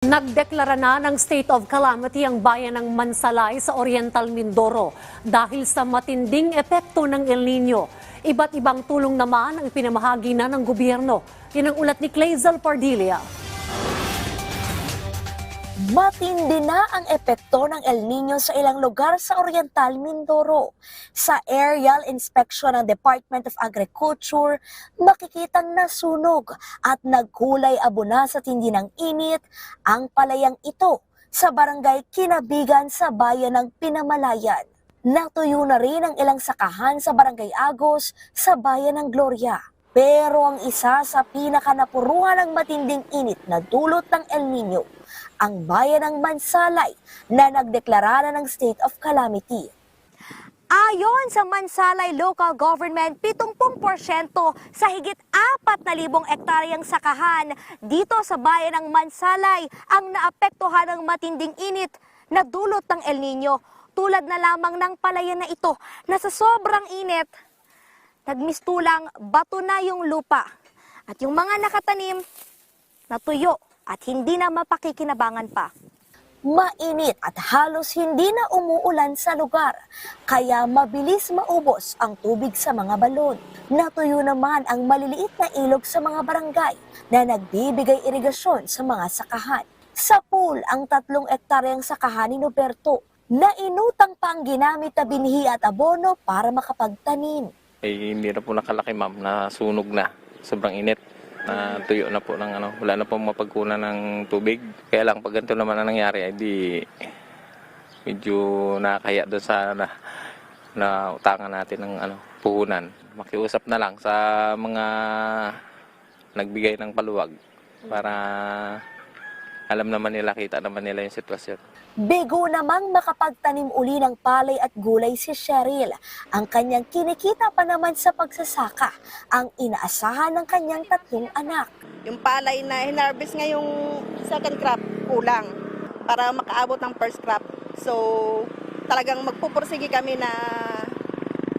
Nagdeklara na ng state of calamity ang bayan ng Mansalay sa Oriental Mindoro dahil sa matinding epekto ng El Nino. Iba't ibang tulong naman ang ipinamahagi na ng gobyerno. Yan ang ulat ni Clazel Pardilia. Matindi na ang epekto ng El Nino sa ilang lugar sa Oriental Mindoro. Sa aerial inspection ng Department of Agriculture, makikitang nasunog at nagkulay abuna sa tindi ng init ang palayang ito sa barangay Kinabigan sa bayan ng Pinamalayan. Natuyo na rin ang ilang sakahan sa barangay Agos sa bayan ng Gloria. Pero ang isa sa pinakanapuruhan ng matinding init na dulot ng El Nino, ang bayan ng Mansalay na nagdeklara na ng state of calamity. Ayon sa Mansalay Local Government, 70% sa higit 4,000 ektaryang sakahan dito sa bayan ng Mansalay ang naapektuhan ng matinding init na dulot ng El Nino. Tulad na lamang ng palayan na ito na sa sobrang init, nagmistulang bato na yung lupa. At yung mga nakatanim, natuyo at hindi na mapakikinabangan pa. Mainit at halos hindi na umuulan sa lugar, kaya mabilis maubos ang tubig sa mga balon. Natuyo naman ang maliliit na ilog sa mga barangay na nagbibigay irigasyon sa mga sakahan. Sa pool ang tatlong ektaryang sakahan ni Noberto na inutang pa ang ginamit na binhi at abono para makapagtanim. Ay hindi na po nakalaki ma'am. Na sunog na. Sobrang init. Na tuyo na po ng ano. Wala na po mapagkunan ng tubig. Kaya lang pag ganito naman ang nangyari ay di medyo nakakaya doon sa na, na utangan natin ng ano puhunan. Makiusap na lang sa mga nagbigay ng paluwag para alam naman nila kita naman nila yung sitwasyon Bigo namang makapagtanim uli ng palay at gulay si Cheryl. Ang kanyang kinikita pa naman sa pagsasaka, ang inaasahan ng kanyang tatlong anak. Yung palay na hinarvest ngayong second crop, kulang para makaabot ng first crop. So, talagang magpupursige kami na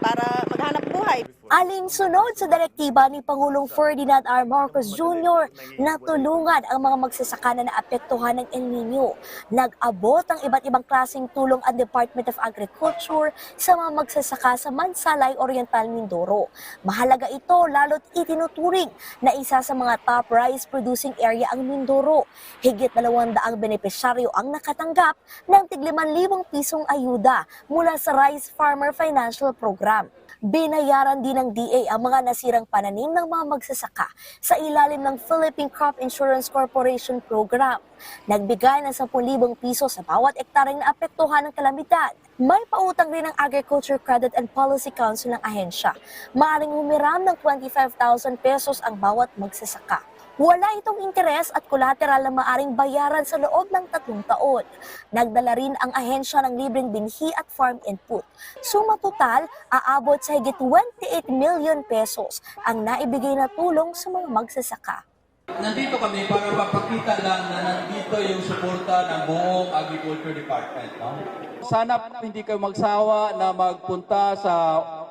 para maghanap buhay. Aling sunod sa direktiba ni Pangulong Ferdinand R. Marcos Jr. na tulungan ang mga magsasaka na naapektuhan ng El Nino. Nag-abot ang iba't ibang klaseng tulong ang Department of Agriculture sa mga magsasaka sa Mansalay Oriental Mindoro. Mahalaga ito lalo't itinuturing na isa sa mga top rice producing area ang Mindoro. Higit 200 benepisyaryo ang nakatanggap ng tig 5,000 pisong ayuda mula sa Rice Farmer Financial Program. Binayaran din ng DA ang mga nasirang pananim ng mga magsasaka sa ilalim ng Philippine Crop Insurance Corporation Program. Nagbigay ng 10,000 piso sa bawat ektaryang naapektuhan ng kalamidad. May pautang rin ng Agriculture Credit and Policy Council ng ahensya. Maaring humiram ng 25,000 pesos ang bawat magsasaka. Wala itong interes at collateral na maaring bayaran sa loob ng tatlong taon. Nagdala rin ang ahensya ng libreng binhi at farm input. Suma total, aabot sa higit 28 million pesos ang naibigay na tulong sa mga magsasaka. Nandito kami para mapakita lang na nandito yung suporta ng buong Agriculture Department. No? Sana hindi kayo magsawa na magpunta sa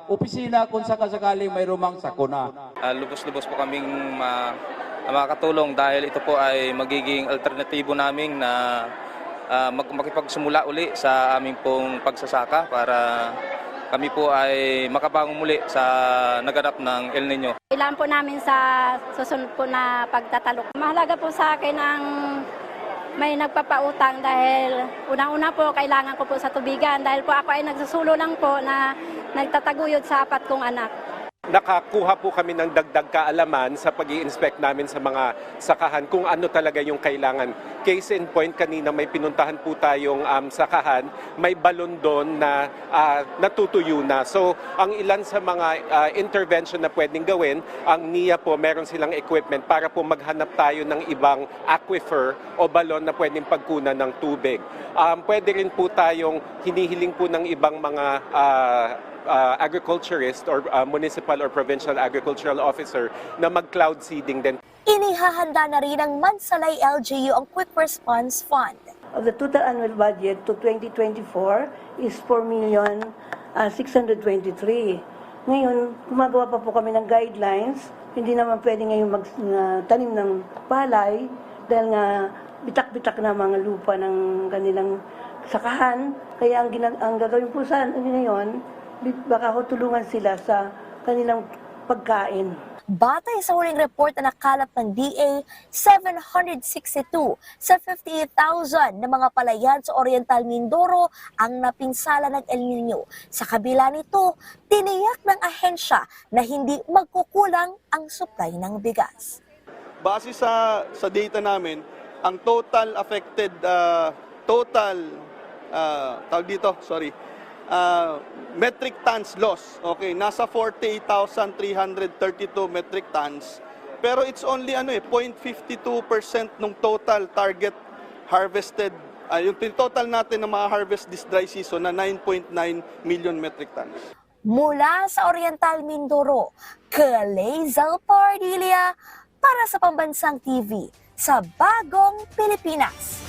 opisina kung sakasakaling may rumang sakuna. Ah, lubos-lubos po kaming ma makakatulong dahil ito po ay magiging alternatibo namin na ah, mag makipagsumula uli sa aming pong pagsasaka para kami po ay makabangon muli sa naganap ng El Nino. Kailangan po namin sa susunod po na pagtatalok. Mahalaga po sa akin ang may nagpapautang dahil unang-una po kailangan ko po sa tubigan dahil po ako ay nagsusulo lang po na nagtataguyod sa apat kong anak. Nakakuha po kami ng dagdag kaalaman sa pag inspect namin sa mga sakahan kung ano talaga yung kailangan. Case in point, kanina may pinuntahan po tayong um, sakahan, may balon doon na ah, natutuyo na. So, ang ilan sa mga ah, intervention na pwedeng gawin, ang NIA po, meron silang equipment para po maghanap tayo ng ibang aquifer o balon na pwedeng pagkunan ng tubig. Um, pwede rin po tayong hinihiling po ng ibang mga ah, uh, agriculturist or uh, municipal or provincial agricultural officer na mag-cloud seeding din. Inihahanda na rin ng Mansalay LGU ang Quick Response Fund. of the total annual budget to 2024 is 4 million uh, 623. Ngayon, gumagawa pa po kami ng guidelines. Hindi naman pwede ngayon magtanim ng palay dahil nga bitak-bitak na mga lupa ng kanilang sakahan. Kaya ang, ginag- ang gagawin po sa ano ngayon, bi- baka ho tulungan sila sa kanilang pagkain. Batay sa huling report na nakalap ng DA, 762 sa 58,000 na mga palayan sa Oriental Mindoro ang napinsala ng El Nino. Sa kabila nito, tiniyak ng ahensya na hindi magkukulang ang supply ng bigas. base sa sa data namin, ang total affected uh, total uh, tawag dito, sorry. Uh, metric tons loss. Okay, nasa 48,332 metric tons. Pero it's only ano eh 0.52% ng total target harvested uh, yung total natin na ma-harvest this dry season na 9.9 million metric tons. Mula sa Oriental Mindoro, Kalezal Pardilia para sa Pambansang TV sa Bagong Pilipinas.